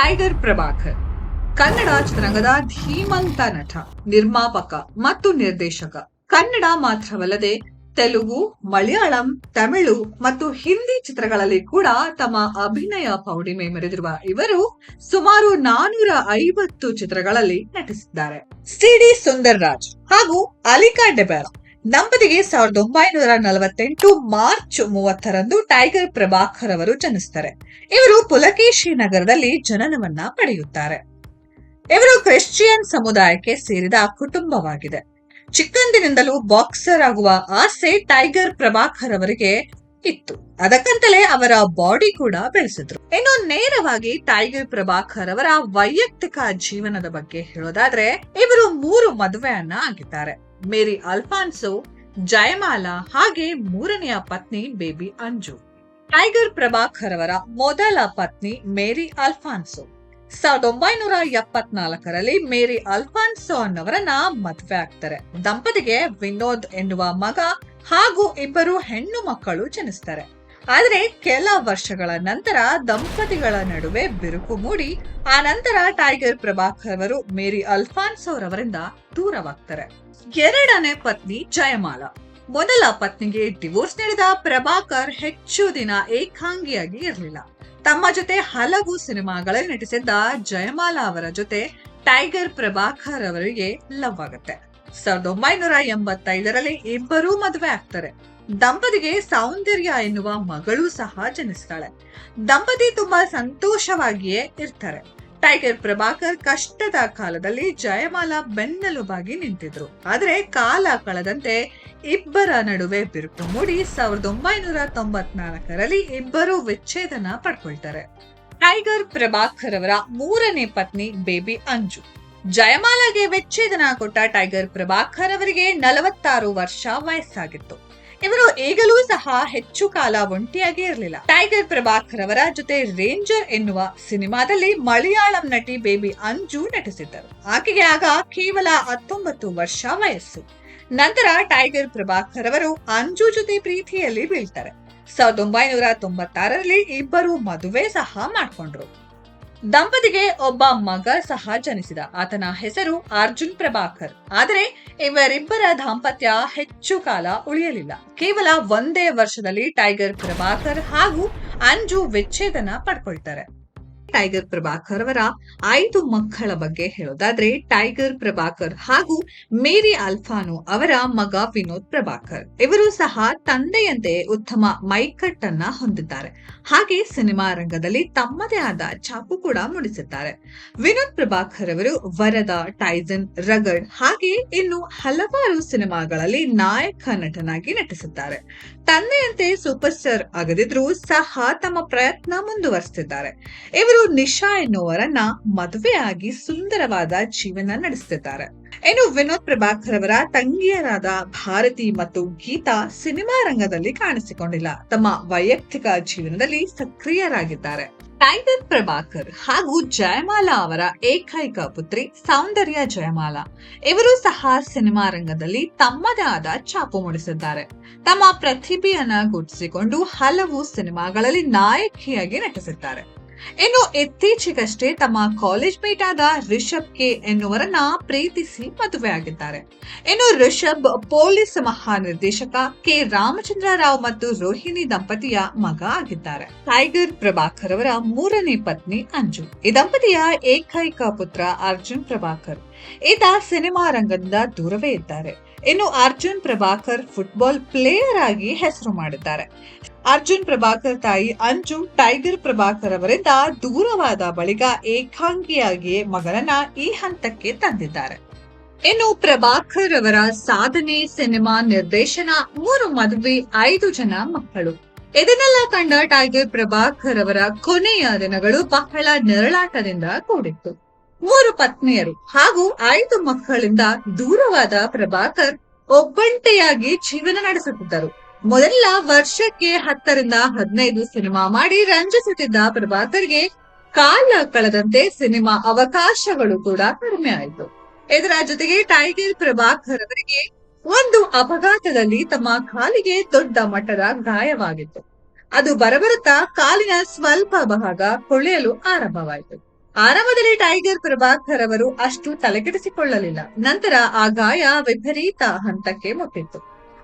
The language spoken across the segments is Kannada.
ಟೈಗರ್ ಪ್ರಭಾಕರ್, ಕನ್ನಡ ಚಿತ್ರರಂಗದ ಧೀಮಂತ ನಟ, ನಿರ್ಮಾಪಕ ಮತ್ತು ನಿರ್ದೇಶಕ. ಕನ್ನಡ ಮಾತ್ರವಲ್ಲದೆ ತೆಲುಗು, ಮಲಯಾಳಂ, ತಮಿಳು ಮತ್ತು ಹಿಂದಿ ಚಿತ್ರಗಳಲ್ಲಿ ಕೂಡ ತಮ್ಮ ಅಭಿನಯ ಪೌಡಿಮೆ ಮೆರೆದಿರುವ ಇವರು ಸುಮಾರು ನಾನೂರ ಐವತ್ತು ಚಿತ್ರಗಳಲ್ಲಿ ನಟಿಸಿದ್ದಾರೆ. ಸಿಡಿ ಸುಂದರ್ ರಾಜ್ ಹಾಗೂ ಅಲಿಕಾ ಡೆಬೆರ ದಂಪತಿಗೆ ಸಾವಿರದ ಒಂಬೈನೂರ ನಲವತ್ತೆಂಟು ಮಾರ್ಚ್ ಮೂವತ್ತರಂದು ಟೈಗರ್ ಪ್ರಭಾಕರ್ ಅವರು ಜನಿಸ್ತಾರೆ. ಇವರು ಪುಲಕೇಶಿ ನಗರದಲ್ಲಿ ಜನನವನ್ನ ಪಡೆಯುತ್ತಾರೆ. ಇವರು ಕ್ರಿಶ್ಚಿಯನ್ ಸಮುದಾಯಕ್ಕೆ ಸೇರಿದ ಕುಟುಂಬವಾಗಿದೆ. ಚಿಕ್ಕಂದಿನಿಂದಲೂ ಬಾಕ್ಸರ್ ಆಗುವ ಆಸೆ ಟೈಗರ್ ಪ್ರಭಾಕರ್ ಅವರಿಗೆ ಇತ್ತು. ಅದಕ್ಕಂತಲೇ ಅವರ ಬಾಡಿ ಕೂಡ ಬೆಳೆಸಿದ್ರು. ಇನ್ನು ನೇರವಾಗಿ ಟೈಗರ್ ಪ್ರಭಾಕರ್ ಅವರ ವೈಯಕ್ತಿಕ ಜೀವನದ ಬಗ್ಗೆ ಹೇಳೋದಾದ್ರೆ ಇವರು ಮೂರು ಮದುವೆಯನ್ನ ಆಗಿದ್ದಾರೆ. ಮೇರಿ ಅಲ್ಫಾನ್ಸೋ, ಜಯಮಾಲಾ ಹಾಗೆ ಮೂರನೆಯ ಪತ್ನಿ ಬೇಬಿ ಅಂಜು. ಟೈಗರ್ ಪ್ರಭಾಕರ್ ಅವರ ಮೊದಲ ಪತ್ನಿ ಮೇರಿ ಅಲ್ಫಾನ್ಸೋ. ಸಾವಿರದ ಒಂಬೈನೂರ ಎಪ್ಪತ್ನಾಲ್ಕರಲ್ಲಿ ಮೇರಿ ಅಲ್ಫಾನ್ಸೋ ಅನ್ನವರನ್ನ ಮದುವೆ ಆಗ್ತಾರೆ. ದಂಪತಿಗೆ ವಿನೋದ್ ಎನ್ನುವ ಮಗ ಹಾಗೂ ಇಬ್ಬರು ಹೆಣ್ಣು ಮಕ್ಕಳು ಜನಿಸ್ತಾರೆ. ಆದರೆ ಕೆಲ ವರ್ಷಗಳ ನಂತರ ದಂಪತಿಗಳ ನಡುವೆ ಬಿರುಕು ಮೂಡಿ, ಆ ನಂತರ ಟೈಗರ್ ಪ್ರಭಾಕರ್ ಅವರು ಮೇರಿ ಅಲ್ಫಾನ್ಸ್ ಅವರವರಿಂದ ದೂರವಾಗ್ತಾರೆ. ಎರಡನೇ ಪತ್ನಿ ಜಯಮಾಲಾ. ಮೊದಲ ಪತ್ನಿಗೆ ಡಿವೋರ್ಸ್ ನೀಡಿದ ಪ್ರಭಾಕರ್ ಹೆಚ್ಚು ದಿನ ಏಕಾಂಗಿಯಾಗಿ ಇರಲಿಲ್ಲ. ತಮ್ಮ ಜೊತೆ ಹಲವು ಸಿನಿಮಾಗಳಲ್ಲಿ ನಟಿಸಿದ್ದ ಜಯಮಾಲಾ ಅವರ ಜೊತೆ ಟೈಗರ್ ಪ್ರಭಾಕರ್ ಅವರಿಗೆ ಲವ್ ಆಗುತ್ತೆ. ಸಾವಿರದ ಒಂಬೈನೂರ ಎಂಬತ್ತೈದರಲ್ಲಿ ಇಬ್ಬರೂ ಮದುವೆ ಆಗ್ತಾರೆ. ದಂಪತಿಗೆ ಸೌಂದರ್ಯ ಎನ್ನುವ ಮಗಳು ಸಹ ಜನಿಸ್ತಾಳೆ. ದಂಪತಿ ತುಂಬಾ ಸಂತೋಷವಾಗಿಯೇ ಇರ್ತಾರೆ. ಟೈಗರ್ ಪ್ರಭಾಕರ್ ಕಷ್ಟದ ಕಾಲದಲ್ಲಿ ಜಯಮಾಲಾ ಬೆನ್ನೆಲುಬಾಗಿ ನಿಂತಿದ್ರು. ಆದರೆ ಕಾಲ ಕಳೆದಂತೆ ಇಬ್ಬರ ನಡುವೆ ಬಿರುಕು ಮೂಡಿ ಸಾವಿರದ ಒಂಬೈನೂರ ತೊಂಬತ್ನಾಲ್ಕರಲ್ಲಿ ಇಬ್ಬರು ವಿಚ್ಛೇದನ ಪಡ್ಕೊಳ್ತಾರೆ. ಟೈಗರ್ ಪ್ರಭಾಕರ್ ಅವರ ಮೂರನೇ ಪತ್ನಿ ಬೇಬಿ ಅಂಜು. ಜಯಮಾಲಾಗೆ ವಿಚ್ಛೇದನ ಕೊಟ್ಟ ಟೈಗರ್ ಪ್ರಭಾಕರ್ ಅವರಿಗೆ ನಲವತ್ತಾರು ವರ್ಷ ವಯಸ್ಸಾಗಿತ್ತು. ಇವರು ಈಗಲೂ ಸಹ ಹೆಚ್ಚು ಕಾಲ ಒಂಟಿಯಾಗಿ ಇರಲಿಲ್ಲ. ಟೈಗರ್ ಪ್ರಭಾಕರ್ ಅವರ ಜೊತೆ ರೇಂಜರ್ ಎನ್ನುವ ಸಿನಿಮಾದಲ್ಲಿ ಮಲಯಾಳಂ ನಟಿ ಬೇಬಿ ಅಂಜು ನಟಿಸಿದ್ದರು. ಆಕೆಗೆ ಆಗ ಕೇವಲ ಹತ್ತೊಂಬತ್ತು ವರ್ಷ ವಯಸ್ಸು. ನಂತರ ಟೈಗರ್ ಪ್ರಭಾಕರ್ ಅವರು ಅಂಜು ಜೊತೆ ಪ್ರೀತಿಯಲ್ಲಿ ಬೀಳ್ತಾರೆ. ಸಾವಿರದ ಒಂಬೈನೂರ ತೊಂಬತ್ತಾರರಲ್ಲಿ ಇಬ್ಬರು ಮದುವೆ ಸಹ ಮಾಡ್ಕೊಂಡ್ರು. ದಂಪತಿಗೆ ಒಬ್ಬ ಮಗ ಸಹ ಜನಿಸಿದ. ಆತನ ಹೆಸರು ಅರ್ಜುನ್ ಪ್ರಭಾಕರ್. ಆದರೆ ಇವರಿಬ್ಬರ ದಾಂಪತ್ಯ ಹೆಚ್ಚು ಕಾಲ ಉಳಿಯಲಿಲ್ಲ. ಕೇವಲ ಒಂದೇ ವರ್ಷದಲ್ಲಿ ಟೈಗರ್ ಪ್ರಭಾಕರ್ ಹಾಗೂ ಅಂಜು ವಿಚ್ಛೇದನ ಪಡ್ಕೊಳ್ತಾರೆ. ಟೈಗರ್ ಪ್ರಭಾಕರ್ ಅವರ ಐದು ಮಕ್ಕಳ ಬಗ್ಗೆ ಹೇಳೋದಾದ್ರೆ ಟೈಗರ್ ಪ್ರಭಾಕರ್ ಹಾಗೂ ಮೇರಿ ಅಲ್ಫಾನು ಅವರ ಮಗ ವಿನೋದ್ ಪ್ರಭಾಕರ್ ಇವರು ಸಹ ತಂದೆಯಂತೆ ಉತ್ತಮ ಮೈಕಟ್ಟನ್ನ ಹೊಂದಿದ್ದಾರೆ. ಹಾಗೆ ಸಿನಿಮಾ ರಂಗದಲ್ಲಿ ತಮ್ಮದೇ ಆದ ಛಾಪು ಕೂಡ ಮೂಡಿಸಿದ್ದಾರೆ. ವಿನೋದ್ ಪ್ರಭಾಕರ್ ಅವರು ವರದ ಟೈಸನ್ ರಗಡ್ ಹಾಗೆ ಇನ್ನು ಹಲವಾರು ಸಿನಿಮಾಗಳಲ್ಲಿ ನಾಯಕ ನಟನಾಗಿ ನಟಿಸಿದ್ದಾರೆ. ತಂದೆಯಂತೆ ಸೂಪರ್ ಸ್ಟಾರ್ ಆಗದಿದ್ರು ಸಹ ತಮ್ಮ ಪ್ರಯತ್ನ ಮುಂದುವರೆಸಿದ್ದಾರೆ. ಇವರು ನಿಶಾ ಎನ್ನುವರನ್ನ ಮದುವೆಯಾಗಿ ಸುಂದರವಾದ ಜೀವನ ನಡೆಸುತ್ತಿದ್ದಾರೆ ಇನ್ನು ವಿನೋದ್ ಪ್ರಭಾಕರ್ ಅವರ ತಂಗಿಯರಾದ ಭಾರತಿ ಮತ್ತು ಗೀತಾ ಸಿನಿಮಾ ರಂಗದಲ್ಲಿ ಕಾಣಿಸಿಕೊಂಡಿಲ್ಲ. ತಮ್ಮ ವೈಯಕ್ತಿಕ ಜೀವನದಲ್ಲಿ ಸಕ್ರಿಯರಾಗಿದ್ದಾರೆ. ಟೈಗರ್ ಪ್ರಭಾಕರ್ ಹಾಗೂ ಜಯಮಾಲಾ ಅವರ ಏಕೈಕ ಪುತ್ರಿ ಸೌಂದರ್ಯ ಜಯಮಾಲಾ. ಇವರು ಸಹ ಸಿನಿಮಾ ರಂಗದಲ್ಲಿ ತಮ್ಮದೇ ಆದ ಛಾಪು ಮೂಡಿಸಿದ್ದಾರೆ. ತಮ್ಮ ಪ್ರತಿಭೆಯನ್ನ ಗುರುತಿಸಿಕೊಂಡು ಹಲವು ಸಿನಿಮಾಗಳಲ್ಲಿ ನಾಯಕಿಯಾಗಿ ನಟಿಸಿದ್ದಾರೆ. ಇನ್ನು ಇತ್ತೀಚೆಗಷ್ಟೇ ತಮ್ಮ ಕಾಲೇಜ್ ಮೇಟ್ ಆದ ರಿಷಬ್ ಕೆ ಎನ್ನುವರನ್ನ ಪ್ರೀತಿಸಿ ಮದುವೆಯಾಗಿದ್ದಾರೆ ಇನ್ನು ರಿಷಬ್ ಪೊಲೀಸ್ ಮಹಾನಿರ್ದೇಶಕ ಕೆ ರಾಮಚಂದ್ರ ರಾವ್ ಮತ್ತು ರೋಹಿಣಿ ದಂಪತಿಯ ಮಗ ಆಗಿದ್ದಾರೆ. ಟೈಗರ್ ಪ್ರಭಾಕರ್ ಅವರ ಮೂರನೇ ಪತ್ನಿ ಅಂಜು. ಈ ದಂಪತಿಯ ಏಕೈಕ ಪುತ್ರ ಅರ್ಜುನ್ ಪ್ರಭಾಕರ್. ಈತ ಸಿನಿಮಾ ರಂಗದಿಂದ ದೂರವೇ ಇದ್ದಾರೆ. ಇನ್ನು ಅರ್ಜುನ್ ಪ್ರಭಾಕರ್ ಫುಟ್ಬಾಲ್ ಪ್ಲೇಯರ್ ಆಗಿ ಹೆಸರು ಮಾಡಿದ್ದಾರೆ. ಅರ್ಜುನ್ ಪ್ರಭಾಕರ್ ತಾಯಿ ಅಂಜು ಟೈಗರ್ ಪ್ರಭಾಕರ್ ಅವರಿಂದ ದೂರವಾದ ಬಳಿಕ ಏಕಾಂಗಿಯಾಗಿ ಮಗನನ್ನ ಈ ಹಂತಕ್ಕೆ ತಂದಿದ್ದಾರೆ. ಇನ್ನು ಪ್ರಭಾಕರ್ ಅವರ ಸಾಧನೆ, ಸಿನಿಮಾ ನಿರ್ದೇಶನ ಮೂರು ಮದುವೆ, ಐದು ಜನ ಮಕ್ಕಳು. ಇದನ್ನೆಲ್ಲ ಕಂಡ ಟೈಗರ್ ಪ್ರಭಾಕರ್ ಅವರ ಕೊನೆಯ ದಿನಗಳು ಬಹಳ ನೆರಳಾಟದಿಂದ ಕೂಡಿತ್ತು. ಮೂರು ಪತ್ನಿಯರು ಹಾಗೂ ಐದು ಮಕ್ಕಳಿಂದ ದೂರವಾದ ಪ್ರಭಾಕರ್ ಒಬ್ಬಂಟೆಯಾಗಿ ಜೀವನ ನಡೆಸುತ್ತಿದ್ದರು. ಮೊದಲ ವರ್ಷಕ್ಕೆ ಹತ್ತರಿಂದ ಹದಿನೈದು ಸಿನಿಮಾ ಮಾಡಿ ರಂಜಿಸುತ್ತಿದ್ದ ಪ್ರಭಾಕರ್ಗೆ ಕಾಲ ಕಳೆದಂತೆ ಸಿನಿಮಾ ಅವಕಾಶಗಳು ಕೂಡ ಕಡಿಮೆ ಆಯಿತು. ಇದರ ಜೊತೆಗೆ ಟೈಗರ್ ಪ್ರಭಾಕರ್ ಅವರಿಗೆ ಒಂದು ಅಪಘಾತದಲ್ಲಿ ತಮ್ಮ ಕಾಲಿಗೆ ದೊಡ್ಡ ಮಟ್ಟದ ಗಾಯವಾಗಿತ್ತು. ಅದು ಬರಬರುತ್ತಾ ಕಾಲಿನ ಸ್ವಲ್ಪ ಭಾಗ ಕೊಳೆಯಲು ಆರಂಭವಾಯಿತು. ಆರಂಭದಲ್ಲಿ ಟೈಗರ್ ಪ್ರಭಾಕರ್ ಅವರು ಅಷ್ಟು ತಲೆಕೆಡಿಸಿಕೊಳ್ಳಲಿಲ್ಲ. ನಂತರ ಆ ಗಾಯ ವಿಪರೀತ ಹಂತಕ್ಕೆ ಮುಟ್ಟಿತ್ತು.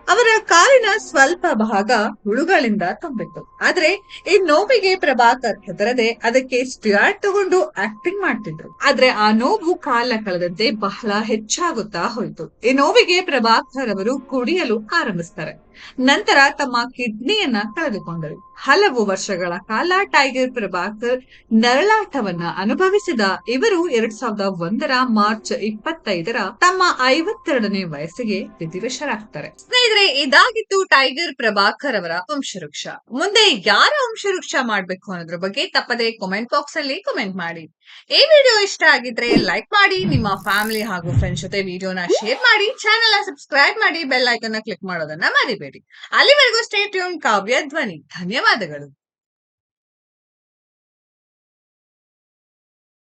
ಅವರ ಕಾಲಿನ ಸ್ವಲ್ಪ ಭಾಗ ಹುಳುಗಳಿಂದ ತುಂಬಿತ್ತು. ಆದ್ರೆ ಈ ನೋವಿಗೆ ಪ್ರಭಾಕರ್ ಹೆದರದೆ ಅದಕ್ಕೆ ಸ್ಟಿಯಾರ್ಟ್ ತಗೊಂಡು ಆಕ್ಟಿಂಗ್ ಮಾಡ್ತಿದ್ರು. ಆದ್ರೆ ಆ ನೋವು ಕಾಲ ಕಳೆದಂತೆ ಬಹಳ ಹೆಚ್ಚಾಗುತ್ತಾ ಹೋಯ್ತು. ಈ ನೋವಿಗೆ ಪ್ರಭಾಕರ್ ಅವರು ಕುಡಿಯಲು ಆರಂಭಿಸ್ತಾರೆ. ನಂತರ ತಮ್ಮ ಕಿಡ್ನಿಯನ್ನ ಕಳೆದುಕೊಂಡರು. ಹಲವು ವರ್ಷಗಳ ಕಾಲ ಟೈಗರ್ ಪ್ರಭಾಕರ್ ನರಳಾಟವನ್ನ ಅನುಭವಿಸಿದ ಇವರು ಎರಡ್ ಸಾವಿರದ ಒಂದರ ಮಾರ್ಚ್ ಇಪ್ಪತ್ತೈದರ ತಮ್ಮ ಐವತ್ತೆರಡನೇ ವಯಸ್ಸಿಗೆ ವಿಧಿವಶರಾಗ್ತಾರೆ ಸ್ನೇಹಿತರೆ, ಇದಾಗಿತ್ತು ಟೈಗರ್ ಪ್ರಭಾಕರ್ ಅವರ ವಂಶವೃಕ್ಷ. ಮುಂದೆ ಯಾರ ವಂಶವೃಕ್ಷ ಮಾಡ್ಬೇಕು ಅನ್ನೋದ್ರ ಬಗ್ಗೆ ತಪ್ಪದೆ ಕಾಮೆಂಟ್ ಬಾಕ್ಸ್ ಅಲ್ಲಿ ಕಾಮೆಂಟ್ ಮಾಡಿ. ಈ ವಿಡಿಯೋ ಇಷ್ಟ ಆಗಿದ್ರೆ ಲೈಕ್ ಮಾಡಿ, ನಿಮ್ಮ ಫ್ಯಾಮಿಲಿ ಹಾಗೂ ಫ್ರೆಂಡ್ಸ್ ಜೊತೆ ವಿಡಿಯೋನ ಶೇರ್ ಮಾಡಿ ಚಾನೆಲ್ ಸಬ್ಸ್ಕ್ರೈಬ್ ಮಾಡಿ ಬೆಲ್ ಐಕನ್ ಕ್ಲಿಕ್ ಮಾಡೋದನ್ನ ಮರಿಬೇಡಿ. ಅಲ್ಲಿವರೆಗೂ ಸ್ಟೇ ಟ್ಯೂನ್ ಕಾವ್ಯ ಧ್ವನಿ. ಧನ್ಯವಾದಗಳು.